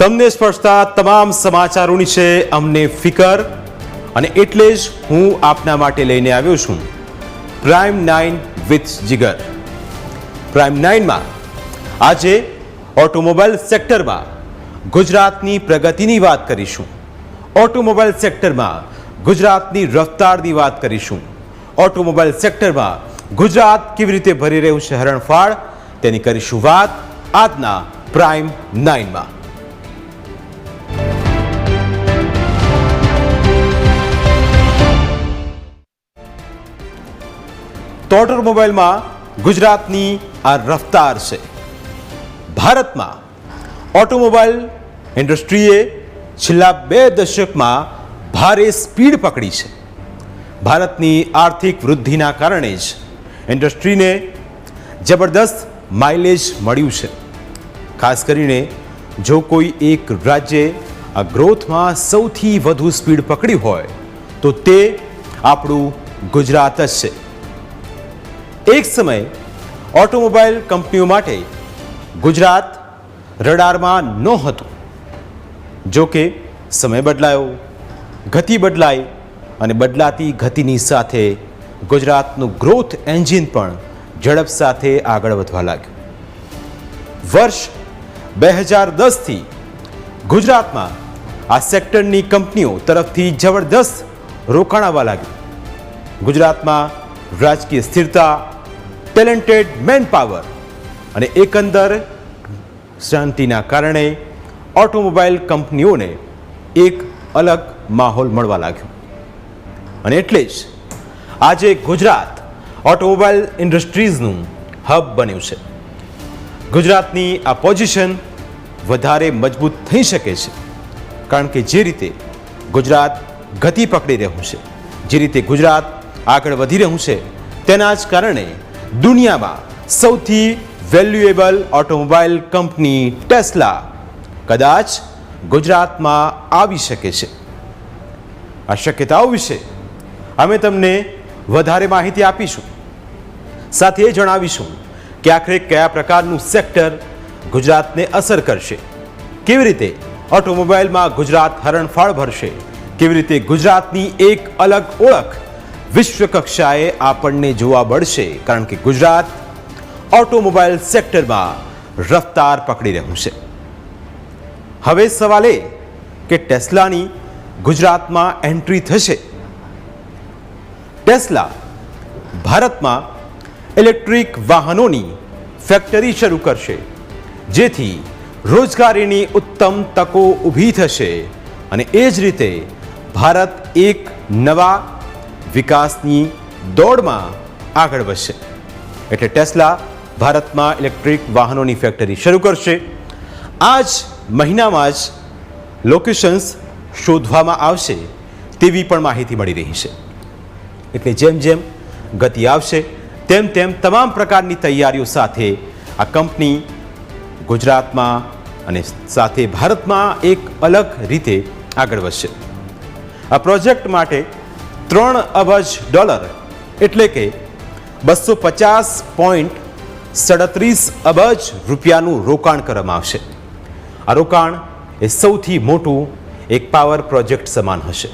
તમને સ્પર્શતા તમામ સમાચારોની છે અમને ફિકર. અને એટલે જ હું આપના માટે લઈને આવ્યો છું. Prime nine with Jigar prime નાઇનમાં આજે ઓટોમોબાઈલ સેક્ટરમાં ગુજરાતની પ્રગતિની વાત કરીશું. ઓટોમોબાઈલ સેક્ટરમાં ગુજરાતની રફતારની વાત કરીશું. ઓટોમોબાઈલ સેક્ટરમાં ગુજરાત કેવી રીતે ભરી રહ્યું છે હરણફાળ? તેની કરીશું વાત આજના પ્રાઇમ નાઇનમાં તો ઓટોમોબાઈલમાં ગુજરાતની આ રફતાર છે. ભારતમાં ઓટોમોબાઈલ ઇન્ડસ્ટ્રીએ છેલ્લા બે દશકમાં ભારે સ્પીડ પકડી છે. ભારતની આર્થિક વૃદ્ધિના કારણે જ ઇન્ડસ્ટ્રીને જબરદસ્ત માઇલેજ મળ્યું છે. ખાસ કરીને જો કોઈ એક રાજ્યે આ ગ્રોથમાં સૌથી વધુ સ્પીડ પકડી હોય, તો તે આપણું ગુજરાત જ છે. એક સમય ઓટોમોબાઈલ કંપનીઓ માટે ગુજરાત રડારમાં નહોતું જો કે સમય બદલાયો, ગતિ બદલાઈ અને બદલાતી ગતિની સાથે ગુજરાતનું ગ્રોથ એન્જિન પણ ઝડપ સાથે આગળ વધવા લાગ્યું. વર્ષ બે હજાર દસથી ગુજરાતમાં આ સેક્ટરની કંપનીઓ તરફથી જબરદસ્ત રોકાણ આવવા લાગ્યું. ગુજરાતમાં રાજકીય સ્થિરતા ટેલેન્ટેડ મેન પાવર અને એકંદર શાંતિના કારણે ઓટોમોબાઈલ કંપનીઓને એક અલગ માહોલ મળવા લાગ્યો. અને એટલે જ આજે ગુજરાત ઓટોમોબાઈલ ઇન્ડસ્ટ્રીઝનું હબ બન્યું છે. ગુજરાતની આ પોઝિશન વધારે મજબૂત થઈ શકે છે, કારણ કે જે રીતે ગુજરાત ગતિ પકડી રહ્યું છે, જે રીતે ગુજરાત આગળ વધી રહ્યું છે, તેના જ કારણે દુનિયામાં સૌથી વેલ્યુએબલ ઓટોમોબાઈલ કંપની ટેસ્લા કદાચ ગુજરાતમાં આવી શકે છે. આ શક્યતાઓ વિશે અમે તમને વધારે માહિતી આપીશું. સાથે એ જણાવીશું કે આખરે કયા પ્રકારનું સેક્ટર ગુજરાતને અસર કરશે. કેવી રીતે ઓટોમોબાઈલમાં ગુજરાત હરણફાળ ભરશે? કેવી રીતે ગુજરાતની એક અલગ ઓળખ વિશ્વ કક્ષાએ આપણને જોવા મળશે, કારણ કે ગુજરાત ઓટોમોબાઈલ સેક્ટરમાં રફતાર પકડી રહ્યું છે. હવે સવાલ એ કે ટેસ્લાની ગુજરાતમાં એન્ટ્રી થશે. ટેસ્લા ભારતમાં ઇલેક્ટ્રિક વાહનોની ફેક્ટરી શરૂ કરશે, જેથી રોજગારીની ઉત્તમ તકો ઊભી થશે. અને એ જ રીતે ભારત એક નવા વિકાસની દોડમાં આગળ વધશે. એટલે ટેસ્લા ભારતમાં ઇલેક્ટ્રિક વાહનોની ફેક્ટરી શરૂ કરશે. આ જ મહિનામાં જ લોકેશન્સ શોધવામાં આવશે તેવી પણ માહિતી મળી રહી છે. એટલે જેમ જેમ ગતિ આવશે, તેમ તેમ તમામ પ્રકારની તૈયારીઓ સાથે આ કંપની ગુજરાતમાં અને સાથે ભારતમાં એક અલગ રીતે આગળ વધશે. આ પ્રોજેક્ટ માટે ત્રણ અબજ ડોલર એટલે કે બસો પચાસ પોઈન્ટ સડત્રીસ અબજ રૂપિયાનું રોકાણ કરવામાં આવશે. આ રોકાણ એ સૌથી મોટું એક પાવર પ્રોજેક્ટ સમાન હશે.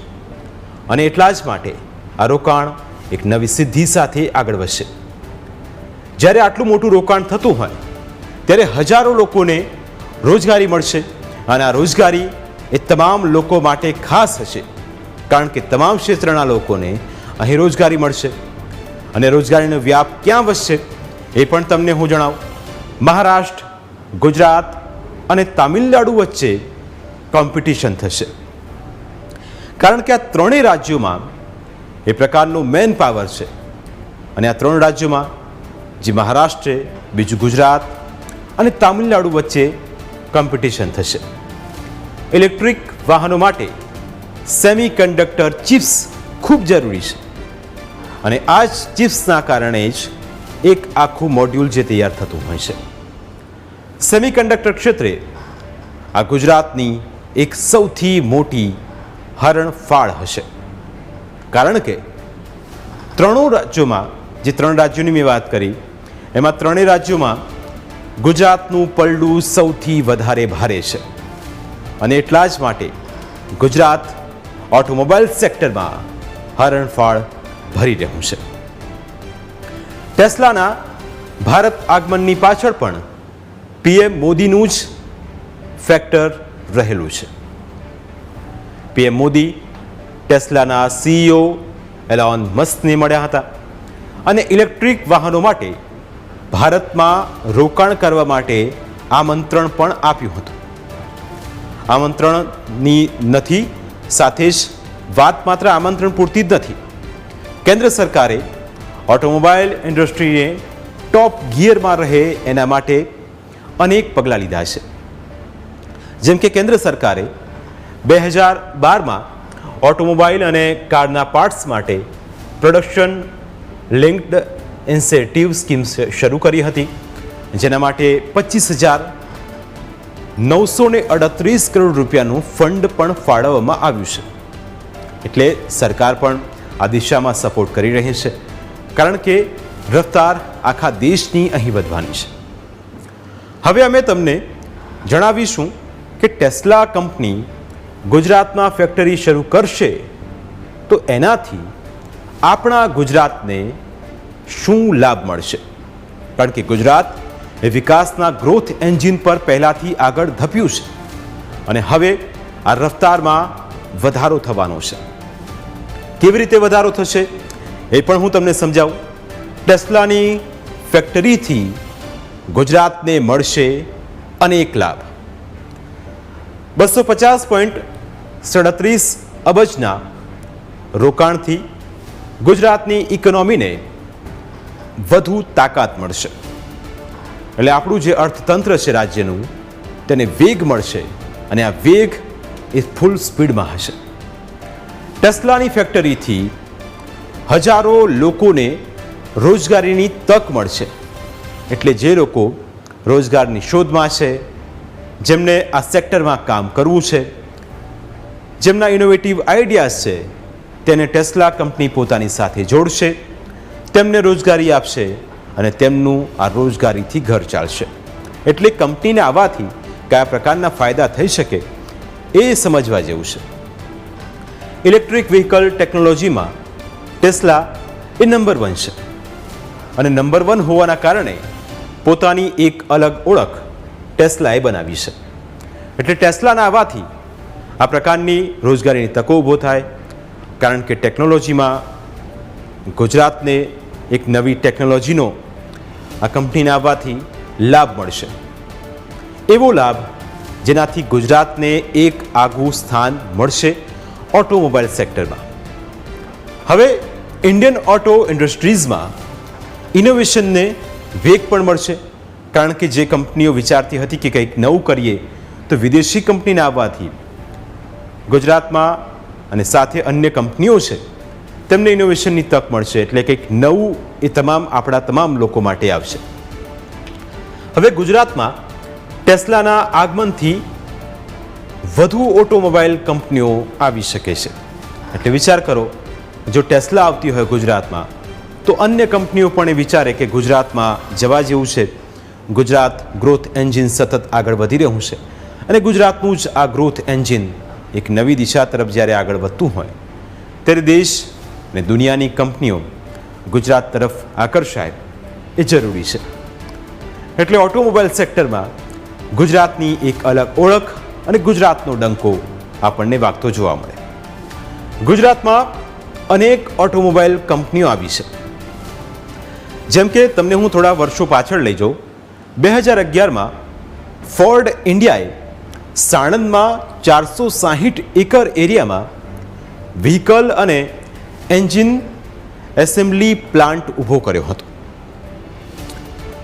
અને એટલા જ માટે આ રોકાણ એક નવી સિદ્ધિ સાથે આગળ વધશે. જ્યારે આટલું મોટું રોકાણ થતું હોય, ત્યારે હજારો લોકોને રોજગારી મળશે અને આ રોજગારી એ તમામ લોકો માટે ખાસ હશે. કારણ કે તમામ ક્ષેત્રના લોકોને અહીં રોજગારી મળશે અને રોજગારીનો વ્યાપ ક્યાં વધશે એ પણ તમને હું જણાવું. મહારાષ્ટ્ર, ગુજરાત અને તામિલનાડુ વચ્ચે કોમ્પિટિશન થશે. કારણ કે આ ત્રણેય રાજ્યોમાં એ પ્રકારનું મેન પાવર છે. અને આ ત્રણ રાજ્યોમાં, જે મહારાષ્ટ્ર, બીજું ગુજરાત અને તામિલનાડુ વચ્ચે કોમ્પિટિશન થશે. ઇલેક્ટ્રિક વાહનો માટે સેમી કન્ડક્ટર ચિપ્સ ખૂબ જરૂરી છે. અને આ જ ચિપ્સના કારણે જ એક આખું મોડ્યુલ જે તૈયાર થતું હોય છે. સેમિકન્ડક્ટર ક્ષેત્રે આ ગુજરાતની એક સૌથી મોટી હરણફાળ હશે. કારણ કે ત્રણો રાજ્યોમાં, જે ત્રણ રાજ્યોની મેં વાત કરી, એમાં ત્રણેય રાજ્યોમાં ગુજરાતનું પલડું સૌથી વધારે ભારે છે. અને એટલા જ માટે ગુજરાત ઓટોમોબાઈલ સેક્ટરમાં હરણફાળ ભરી રહ્યું છે. ટેસ્લાના ભારત આગમનની પાછળ પણ પીએમ મોદીનું જ ફેક્ટર રહેલું છે. પીએમ મોદી ટેસ્લાના સીઈઓ એલોન મસ્કને મળ્યા હતા અને ઇલેક્ટ્રિક વાહનો માટે ભારતમાં રોકાણ કરવા માટે આમંત્રણ પણ આપ્યું હતું. આમંત્રણની નથી સાથે જ વાત માત્ર આમંત્રણ પૂરતી જ નથી. કેન્દ્ર સરકારે ઓટોમોબાઈલ ઇન્ડસ્ટ્રીને ટોપ ગિયરમાં રહે એના માટે અનેક પગલાં લીધા છે. જેમ કે કેન્દ્ર સરકારે બે હજાર બારમાં ઓટોમોબાઈલ અને કારના પાર્ટ્સ માટે પ્રોડક્શન લિંક્ડ ઇન્સેટિવ સ્કીમ શરૂ કરી હતી, જેના માટે પચીસ હજાર નવસો ને અડત્રીસ કરોડ રૂપિયાનું ફંડ પણ ફાળવવામાં આવ્યું છે. એટલે સરકાર પણ આ દિશામાં સપોર્ટ કરી રહી છે. કારણ કે રફતાર આખા દેશની અહીં વધવાની છે. હવે અમે તમને જણાવીશું કે ટેસ્લા કંપની ગુજરાતમાં ફેક્ટરી શરૂ કરશે તો એનાથી આપણા ગુજરાતને શું લાભ મળશે? કારણ કે ગુજરાત એ વિકાસના ગ્રોથ એન્જિન પર પહેલાંથી આગળ ધપ્યું છે. અને હવે આ રફતારમાં વધારો થવાનો છે. કેવી રીતે વધારો થશે? એ પણ હું તમને સમજાવું. ટેસ્લાની ફેક્ટરીથી ગુજરાતને મળશે અનેક લાભ. બસો પચાસ પોઈન્ટ સડત્રીસ અબજના રોકાણથી ગુજરાતની ઇકોનોમીને વધુ તાકાત મળશે. એટલે આપણું જે અર્થતંત્ર છે રાજ્યનું, તેને વેગ મળશે અને આ વેગ એ ફૂલ સ્પીડમાં હશે. ટેસ્લાની ફેક્ટરીથી હજારો લોકોને રોજગારીની તક મળશે. એટલે જે લોકો રોજગારની શોધમાં છે, જેમને આ સેક્ટરમાં કામ કરવું છે, જેમના ઇનોવેટિવ આઈડિયાઝ છે, તેને ટેસ્લા કંપની પોતાની સાથે જોડશે, તેમને રોજગારી આપશે અને તેમનું આ રોજગારીથી ઘર ચાલશે. એટલે કંપનીને આવવાથી કયા પ્રકારના ફાયદા થઈ શકે એ સમજવા જેવું છે. ઇલેક્ટ્રિક વ્હીકલ ટેકનોલોજીમાં ટેસ્લા એ નંબર વન છે. અને નંબર વન હોવાના કારણે પોતાની એક અલગ ઓળખ ટેસ્લાએ બનાવી છે. એટલે ટેસ્લાના આવવાથી આ પ્રકારની રોજગારીની તકો ઊભો થાય, કારણ કે ટેકનોલોજીમાં ગુજરાતને એક નવી ટેકનોલોજીનો આ કંપનીને આવવાથી લાભ મળશે. એવો લાભ જેનાથી ગુજરાતને એક આગવું સ્થાન મળશે ઓટોમોબાઈલ સેક્ટરમાં. હવે ઇન્ડિયન ઓટો ઇન્ડસ્ટ્રીઝમાં ઇનોવેશનને વેગ પણ મળશે, કારણ કે જે કંપનીઓ વિચારતી હતી કે કંઈક નવું કરીએ, તો વિદેશી કંપનીને આવવાથી ગુજરાતમાં અને સાથે અન્ય કંપનીઓ છે તેમને ઇનોવેશનની તક મળશે એટલે કંઈક નવું એ તમામ, આપણા તમામ લોકો માટે આવશે. હવે ગુજરાતમાં ટેસ્લાના આગમનથી વધુ ઓટોમોબાઈલ કંપનીઓ આવી શકે છે. એટલે વિચાર કરો, જો ટેસ્લા આવતી હોય ગુજરાતમાં, તો અન્ય કંપનીઓ પણ એ વિચારે કે ગુજરાતમાં જવા જેવું છે. ગુજરાત ગ્રોથ એન્જિન સતત આગળ વધી રહ્યું છે. અને ગુજરાતનું જ આ ગ્રોથ એન્જિન એક નવી દિશા તરફ જ્યારે આગળ વધતું હોય, ત્યારે દેશ અને દુનિયાની કંપનીઓ ગુજરાત તરફ આકર્ષાય એ જરૂરી છે. એટલે ઓટોમોબાઈલ સેક્ટરમાં ગુજરાતની એક અલગ ઓળખ અને ગુજરાતનો ડંકો આપણને વાગતો જોવા મળે. ગુજરાતમાં અનેક ઓટોમોબાઈલ કંપનીઓ આવી છે. જેમ કે તમને હું થોડા વર્ષો પાછળ લઈ જાઉં, બે હજાર અગિયારમાં ફોર્ડ ઇન્ડિયાએ સાણંદમાં ચારસો સાહીઠ એકર એરિયામાં વ્હીકલ અને એન્જિન એસેમ્બલી પ્લાન્ટ ઊભો કર્યો હતો.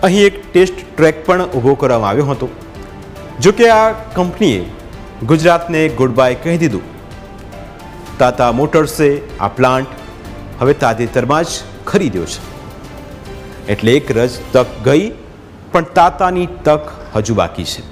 અહીં એક ટેસ્ટ ટ્રેક પણ ઊભો કરવામાં આવ્યો હતો. જો કે આ કંપનીએ ગુજરાતને ગુડ બાય કહી દીધું. તાતા મોટર્સે આ પ્લાન્ટ હવે તાજેતરમાં જ ખરીદ્યો છે. એટલે એક રજ તક ગઈ, પણ તાતાની તક હજુ બાકી છે.